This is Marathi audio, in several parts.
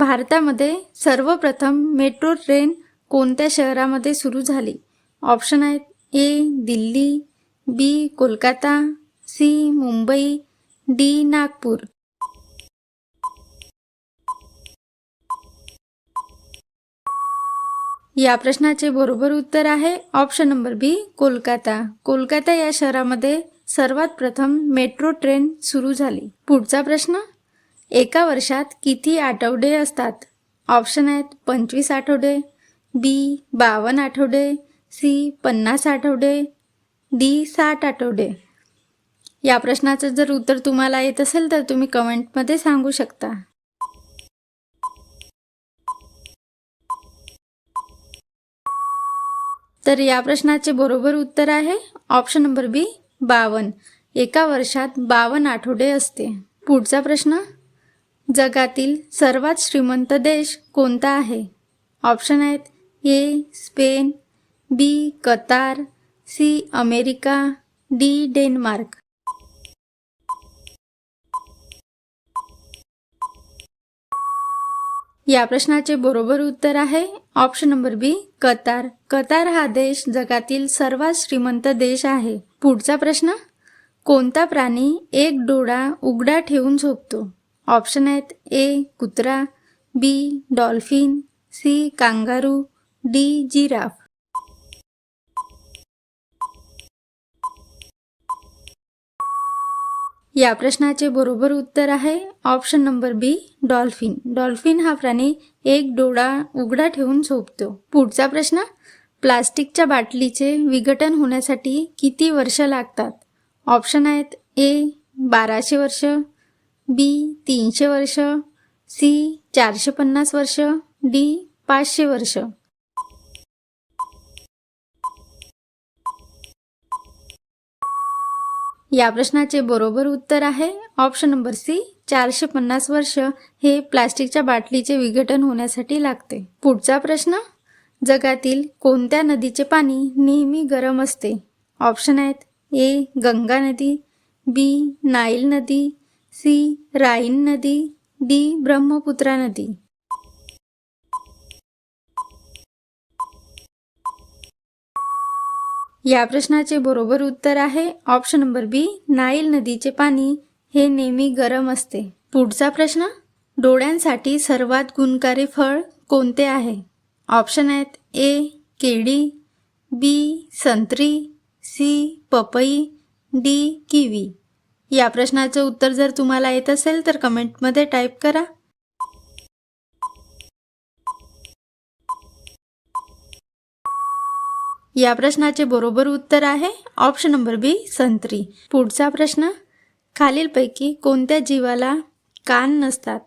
भारतामध्ये सर्वप्रथम मेट्रो ट्रेन कोणत्या शहरामध्ये सुरू झाली? ऑप्शन आहेत A Delhi B Kolkata C Mumbai D Nagpur. या प्रश्नाचे बरोबर उत्तर आहे option number B Kolkata. Kolkata या शहरामध्ये सर्वात प्रथम मेट्रो ट्रेन सुरू झाली. पुढचा प्रश्न एका वर्षात किती आठवडे असतात? ऑप्शन आहेत पंचवीस आठवडे बी बावन्न आठवडे सी पन्नास आठवडे डी साठ आठवडे. या प्रश्नाचं जर उत्तर तुम्हाला येत असेल तर तुम्ही कमेंटमध्ये सांगू शकता. तर या प्रश्नाचे बरोबर उत्तर आहे ऑप्शन नंबर बी बावन्न. एका वर्षात बावन्न आठवडे असते. पुढचा प्रश्न जगातील सर्वात श्रीमंत देश कोणता आहे? ऑप्शन आहेत A Spain B Qatar C America D Denmark. या प्रश्नाचे बरोबर उत्तर आहे option number B Qatar. Qatar हा देश जगातील सर्वात श्रीमंत देश आहे. पुढचा प्रश्न कोणता प्राणी एक डोळा उघडा ठेवून झोपतो? ऑप्शन आहेत ए कुत्रा B dolphin C kangaroo D giraffe. या प्रश्नाचे बरोबर उत्तर आहे option number B dolphin. Dolphin हा प्राणी एक डोळा उघडा ठेवून झोपतो. पुढचा प्रश्न प्लास्टिकच्या बाटलीचे विघटन होण्यासाठी किती वर्ष लागतात? ऑप्शन आहेत ए बाराशे वर्ष बी तीनशे वर्ष सी चारशे पन्नास वर्ष डी पाचशे वर्ष. या प्रश्नाचे बरोबर उत्तर आहे ऑप्शन नंबर सी चारशे पन्नास वर्ष हे प्लास्टिकच्या बाटलीचे विघटन होण्यासाठी लागते. पुढचा प्रश्न जगातील कोणत्या नदीचे पाणी नेहमी गरम असते? ऑप्शन आहेत ए गंगा नदी बी नाईल नदी सी. राईन नदी डी. ब्रह्मपुत्रा नदी. या प्रश्नाचे बरोबर उत्तर आहे ऑप्शन नंबर बी नाईल नदीचे पाणी. हे नेहमी गरम असते. पुढचा प्रश्न डोळ्यांसाठी सर्वात गुणकारी फळ कोणते आहे? ऑप्शन आहेत ए केळी बी संत्री सी पपई डी किवी. या प्रश्नाचं उत्तर जर तुम्हाला येत असेल तर कमेंटमध्ये टाईप करा. या प्रश्नाचे बरोबर उत्तर आहे ऑप्शन नंबर बी संत्री. पुढचा प्रश्न खालीलपैकी कोणत्या जीवाला कान नसतात?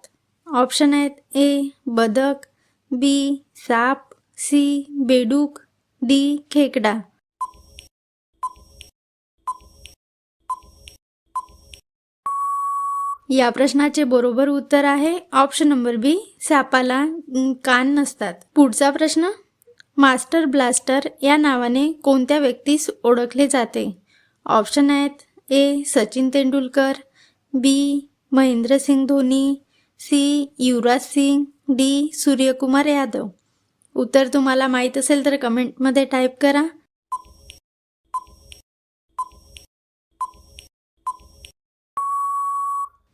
ऑप्शन आहेत ए बदक बी साप सी बेडूक डी खेकडा. या प्रश्नाचे बरोबर उत्तर आहे. ऑप्शन नंबर बी सापाला कान नसतात. पुढचा प्रश्न मास्टर ब्लास्टर या नावाने कोणत्या व्यक्तीस ओळखले जाते? ऑप्शन आहेत A Sachin Tendulkar B Mahendra Singh Dhoni C Yuvraj Singh D Suryakumar Yadav. उत्तर तुम्हाला माहीत असेल तर कमेंटमध्ये टाईप करा.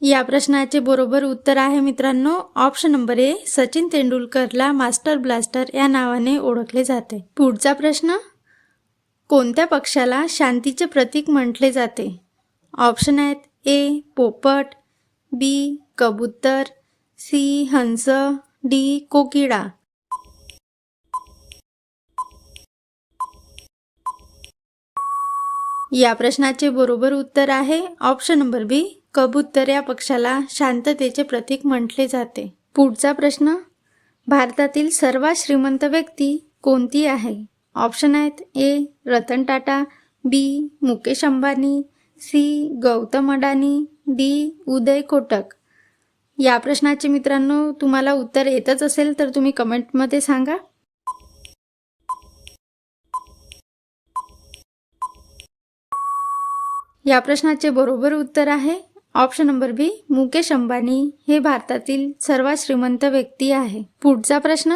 या प्रश्नाचे बरोबर उत्तर आहे मित्रांनो. ऑप्शन नंबर ए सचिन तेंडुलकरला मास्टर ब्लास्टर या नावाने ओळखले जाते. पुढचा प्रश्न कोणत्या पक्षाला शांतीचे प्रतीक म्हटले जाते? ऑप्शन आहेत ए पोपट बी कबूतर सी हंस डी कोकिळा. या प्रश्नाचे बरोबर उत्तर आहे. ऑप्शन नंबर बी कबूतर या पक्षाला शांततेचे प्रतीक म्हटले जाते. पुढचा प्रश्न भारतातील सर्वात श्रीमंत व्यक्ती कोणती आहे? ऑप्शन आहेत A Ratan Tata B Mukesh Ambani C Gautam Adani D Uday Kotak. या प्रश्नाचे मित्रांनो तुम्हाला उत्तर येतच असेल तर तुम्ही कमेंटमध्ये सांगा. या प्रश्नाचे बरोबर उत्तर आहे option number B Mukesh Ambani हे भारतातील सर्वात श्रीमंत व्यक्ती आहे. पुढचा प्रश्न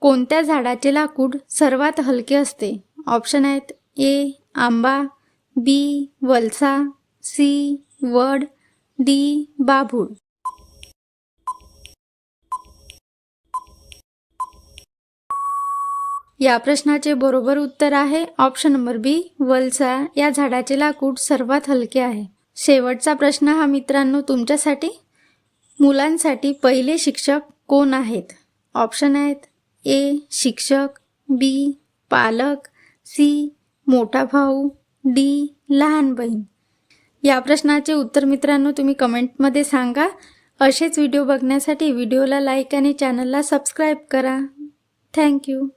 कोणत्या झाडाचे लाकूड सर्वात हलके असते? ऑप्शन आहेत ए आंबा बी वलसा सी वड डी बाभूळ. या प्रश्नाचे बरोबर उत्तर आहे ऑप्शन नंबर बी वलसा. या झाडाचे लाकूड सर्वात हलके आहे. शेवटचा प्रश्न हा मित्रांनो तुमच्यासाठी. मुलांसाठी पहिले शिक्षक कोण आहेत? ऑप्शन आहेत ए शिक्षक बी पालक सी मोठा भाऊ डी लहान बहीण. या प्रश्नाचे उत्तर मित्रांनो तुम्ही कमेंटमध्ये सांगा. असेच व्हिडिओ बघण्यासाठी व्हिडिओला लाईक आणि चॅनलला सबस्क्राईब करा. थँक्यू.